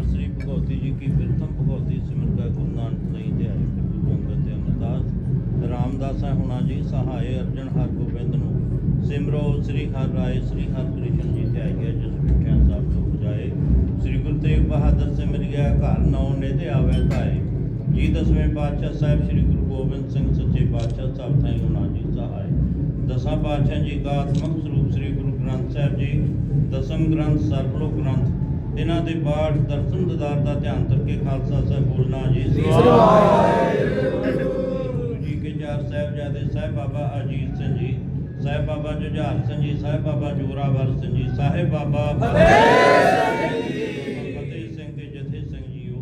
R ਸ੍ਰੀ ਭਗਵਤੀ ਜੀ ਕੀ ਪ੍ਰਥਮ ਭਗਵਤੀ ਸਿਮਰਤਾ ਗੁਰੂ ਨਾਨਕ ਨਹੀਂ ਤੇ ਗੁਰੂ ਅੰਗਦ ਤੇ ਅਮਰਦਾਸ ਰਾਮਦਾਸਾ ਹੁਣਾ ਜੀ, ਸਹਾਏ ਅਰਜਨ ਹਰ ਗੋਬਿੰਦ ਨੂੰ। ਸਿਮਰੋ ਸ੍ਰੀ ਹਰਿ ਰਾਏ, ਸ੍ਰੀ ਹਰਿ ਕ੍ਰਿਸ਼ਨ ਜੀ ਤੇ ਆਏ ਜਿਸ ਵਿਖਿਆ ਸਭ ਤੋਂ ਬਜਾਏ ਸ੍ਰੀ ਗੁਰੂ ਤੇਗ ਬਹਾਦਰ ਸਿਮਰ ਗਿਆ, ਘਰ ਨੌ ਨੇ ਤੇ ਆਵੇ ਧਾਏ। ਜੀ ਦਸਵੇਂ ਪਾਤਸ਼ਾਹ ਸਾਹਿਬ, ਸ੍ਰੀ ਗੁਰੂ ਗੋਬਿੰਦ ਸਿੰਘ ਸੱਚੇ ਪਾਤਸ਼ਾਹ ਸਾਹਿਬ ਥਾਈ ਹੁਣਾ ਜੀ ਸਹਾਏ। ਦਸਾਂ ਪਾਤਸ਼ਾਹ ਜੀ ਦਾ ਆਤਮਕ ਸਰੂਪ ਸ੍ਰੀ ਗੁਰੂ ਗ੍ਰੰਥ ਸਾਹਿਬ ਜੀ, ਦਸਮ ਗ੍ਰੰਥ ਸਰਬਲੋ ਗ੍ਰੰਥ। ਇਹਨਾਂ ਦੇ ਪਾਠ ਦਰਸ਼ਨ ਦਦਾਰ ਦਾ ਧਿਆਨ ਕਰਕੇ ਖਾਲਸਾ ਸਾਹਿਬ ਬੋਲਣਾ ਜੀ। ਗੁਰੂ ਜੀ ਕੇ ਚਾਰ ਸਾਹਿਬਜ਼ਾਦੇ ਸਾਹਿਬ ਬਾਬਾ ਅਜੀਤ ਸਿੰਘ ਜੀ ਸਾਹਿਬ ਬਾਬਾ ਜੁਝਾਰ ਸਿੰਘ ਜੀ ਸਾਹਿਬ ਬਾਬਾ ਜੋਰਾਵਰ ਸਿੰਘ ਜੀ ਸਾਹਿਬ ਬਾਬਾ ਫਤਿਹ ਸਿੰਘ ਤੇ ਜਥੇ ਸਿੰਘ ਜੀਓ।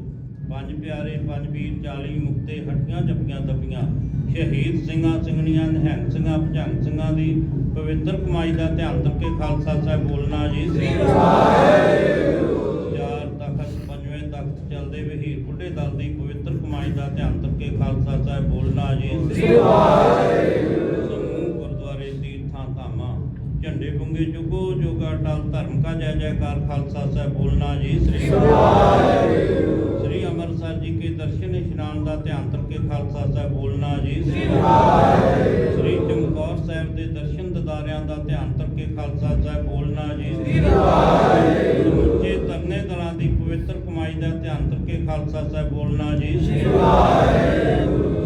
ਪੰਜ ਪਿਆਰੇ ਪੰਜ ਵੀਰ 40 ਮੁਕਤੇ ਹੱਟੀਆਂ ਜੱਪੀਆਂ ਦੱਬੀਆਂ ਸ਼ਹੀਦ ਸਿੰਘਾਂ ਸਿੰਘਣੀਆਂ ਨਿਹੰਗ ਸਿੰਘਾਂ ਭਜੰਗ ਸਿੰਘਾਂ ਦੀ ਪਵਿੱਤਰ ਕਮਾਈ ਦਾ ਧਿਆਨ ਕਰਕੇ ਖਾਲਸਾ ਸਾਹਿਬ ਬੋਲਣਾ ਜੀ। ਸ੍ਰੀ ਚਾਰ ਤਖਤ ਪੰਜਵੇਂ ਤਖਤ ਚੱਲਦੇ ਵਹੀਰ ਬੁੱਢੇ ਦਲ ਦੀ ਪਵਿੱਤਰ ਦਾ ਧਿਆਨ ਕਰਕੇ ਖਾਲਸਾ ਸਾਹਿਬ ਬੋਲਣਾ ਜੀ। ਸ੍ਰੀ ਸਮੂਹ ਗੁਰਦੁਆਰੇ ਤੀਰਥਾਂ ਧਾਮਾਂ, ਝੰਡੇ ਬੁੰਗੇ ਜੁਗੋ ਜੋਗਾ ਟਲ ਧਰਮ ਕਾ ਜੈ ਜੈਕਾਰ, ਖਾਲਸਾ ਸਾਹਿਬ ਬੋਲਣਾ ਜੀ। ਸ੍ਰੀ ਸ੍ਰੀ ਅੰਮ੍ਰਿਤਸਰ ਜੀ ਕੇ ਦਰਸ਼ਨ ਇਸ਼ਨਾਨ ਦਾ ਧਿਆਨ ਕਰਕੇ ਖਾਲਸਾ ਸਾਹਿਬ ਬੋਲਣਾ ਜੀ। ਸ੍ਰੀ ਸ੍ਰੀ ਕਰਕੇ ਖਾਲਸਾ ਬੋਲਣਾ ਜੀ। ਸ੍ਰੀ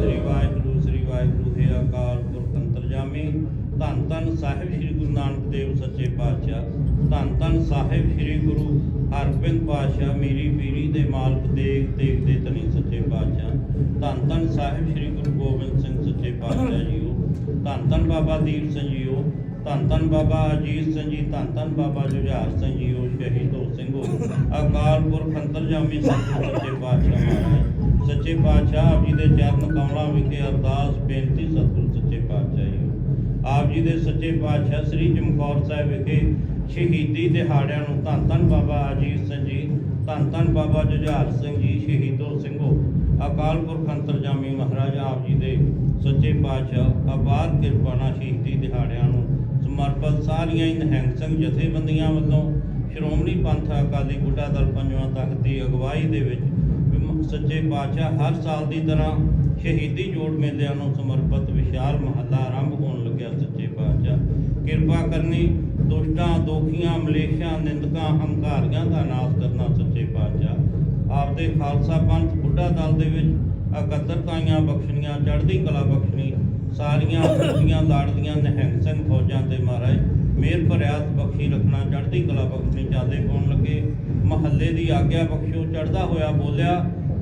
ਸ੍ਰੀ ਵਾਹਿਗੁਰੂ ਸ੍ਰੀ ਵਾਹਿਗੁਰੂ, ਹੈ ਅਕਾਲ ਪੁਰਖ ਅੰਤਰਜਾਮੀ। ਧੰਨ ਧੰਨ ਸਾਹਿਬ ਸ੍ਰੀ ਗੁਰੂ ਨਾਨਕ ਦੇਵ ਸੱਚੇ ਪਾਤਸ਼ਾਹ। ਧੰਨ ਧੰਨ ਸਾਹਿਬ ਸ੍ਰੀ ਗੁਰੂ ਹਰਗੋਬਿੰਦ ਪਾਤਸ਼ਾਹ, ਮੇਰੀ ਪੀਰੀ ਦੇ ਮਾਲਕ, ਦੇਖ ਦੇਖ ਦੇ ਤਨੀ ਸੱਚੇ ਪਾਤਸ਼ਾਹ। ਧੰਨ ਧੰਨ ਸਾਹਿਬ ਸ੍ਰੀ ਗੁਰੂ ਗੋਬਿੰਦ ਸਿੰਘ ਸੱਚੇ ਪਾਤਸ਼ਾਹ ਜੀਓ। ਧੰਨ ਧੰਨ ਬਾਬਾ ਦੀਪ ਸਿੰਘ ਜੀਓ। ਧੰਨ ਧੰਨ ਬਾਬਾ ਅਜੀਤ ਸਿੰਘ ਜੀ, ਧੰਨ ਧੰਨ ਬਾਬਾ ਜੁਝਾਰ ਸਿੰਘ ਜੀਓ, ਸ਼ਹੀਦੋ ਸਿੰਘੋ ਅਕਾਲ ਪੁਰਖ ਅੰਤਰਜਾਮੀ ਸਤਿਗੁਰ ਸੱਚੇ ਪਾਤਸ਼ਾਹ ਮਹਾਰਾਜ। ਸੱਚੇ ਪਾਤਸ਼ਾਹ ਆਪ ਜੀ ਦੇ ਚਰਨ ਕਮਲਾਂ ਵਿਖੇ ਅਰਦਾਸ, ਬੇਨਤੀ ਸਤਿਗੁਰ ਸੱਚੇ ਪਾਤਸ਼ਾਹ ਜੀ ਆਪ ਜੀ ਦੇ ਸੱਚੇ ਪਾਤਸ਼ਾਹ ਸ੍ਰੀ ਚਮਕੌਰ ਸਾਹਿਬ ਵਿਖੇ ਸ਼ਹੀਦੀ ਦਿਹਾੜਿਆਂ ਨੂੰ ਧੰਨ ਧੰਨ ਬਾਬਾ ਅਜੀਤ ਸਿੰਘ ਜੀ, ਧੰਨ ਧੰਨ ਬਾਬਾ ਜੁਝਾਰ ਸਿੰਘ ਜੀ, ਸ਼ਹੀਦੋ ਸਿੰਘੋ। ਅਕਾਲ ਪੁਰਖ ਅੰਤਰਜਾਮੀ ਮਹਾਰਾਜ ਆਪ ਜੀ ਦੇ ਸੱਚੇ ਪਾਤਸ਼ਾਹ, ਅਪਾਰ ਕਿਰਪਾਨਾ ਸ਼ਹੀਦੀ ਦਿਹਾੜਿਆਂ ਨੂੰ ਸਮਰਪਿਤ ਸਾਰੀਆਂ ਹੀ ਨਿਹੰਗ ਸਿੰਘ ਜਥੇਬੰਦੀਆਂ ਵੱਲੋਂ ਸ਼੍ਰੋਮਣੀ ਪੰਥ ਅਕਾਲੀ ਬੁੱਢਾ ਦਲ ਪੰਜਵਾਂ ਤਖਤ ਦੀ ਅਗਵਾਈ ਦੇ ਵਿੱਚ ਸੱਚੇ ਪਾਤਸ਼ਾਹ ਹਰ ਸਾਲ ਦੀ ਤਰ੍ਹਾਂ ਸ਼ਹੀਦੀ ਜੋੜ ਮੇਲਿਆਂ ਨੂੰ ਸਮਰਪਿਤ ਵਿਸ਼ਾਲ ਮਹੱਲਾ ਆਰੰਭ ਹੋਣ ਲੱਗਿਆ ਸੱਚੇ ਪਾਤਸ਼ਾਹ। ਕਿਰਪਾ ਕਰਨੀ, ਦੁਸ਼ਟਾਂ, ਦੋਖੀਆਂ, ਮਲੇਸ਼ਾਂ, ਨਿੰਦਕਾਂ, ਹੰਕਾਰੀਆਂ ਦਾ ਨਾਸ਼ ਕਰਨਾ ਸੱਚੇ ਪਾਤਸ਼ਾਹ। ਆਪਦੇ ਖਾਲਸਾ ਪੰਥ ਬੁੱਢਾ ਦਲ ਦੇ ਵਿੱਚ ਇਕੱਤਰਤਾਈਆਂ ਬਖਸ਼ਣੀਆਂ, ਚੜ੍ਹਦੀ ਕਲਾ ਬਖਸ਼ਣੀ, ਸਾਰੀਆਂ ਫੌਜੀਆਂ ਲਾੜਦੀਆਂ, ਨਿਹੰਗ ਸਿੰਘ ਫੌਜਾਂ ਮੇਰ ਭਰਿਆਤ ਬਖਸ਼ੀ ਰੱਖਣਾ ਚੜ੍ਹਦੀ ਕਲਾ ਬਖਸ਼ਣੀ ਚਾਦੇ ਪਾਉਣ ਲੱਗੇ? ਮਹੱਲੇ ਦੀ ਆਗਿਆ ਬਖਸ਼ੋ ਚੜ੍ਹਦਾ ਹੋਇਆ ਬੋਲਿਆ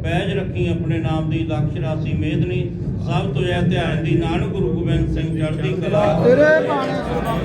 ਪੈਜ ਰੱਖੀ ਆਪਣੇ ਨਾਮ ਦੀ ਲਕਸ਼ ਰਾਸੀ ਮੇਦਨੀ ਸਭ ਤੋਂ ਇਹ ਧਿਆਨ ਦੀ ਨਾਨਕ ਗੁਰੂ ਗੋਬਿੰਦ ਸਿੰਘ ਚੜ੍ਹਦੀ ਕਲਾ ਤੇਰੇ ਬਾਣੇ ਸੁਣਾ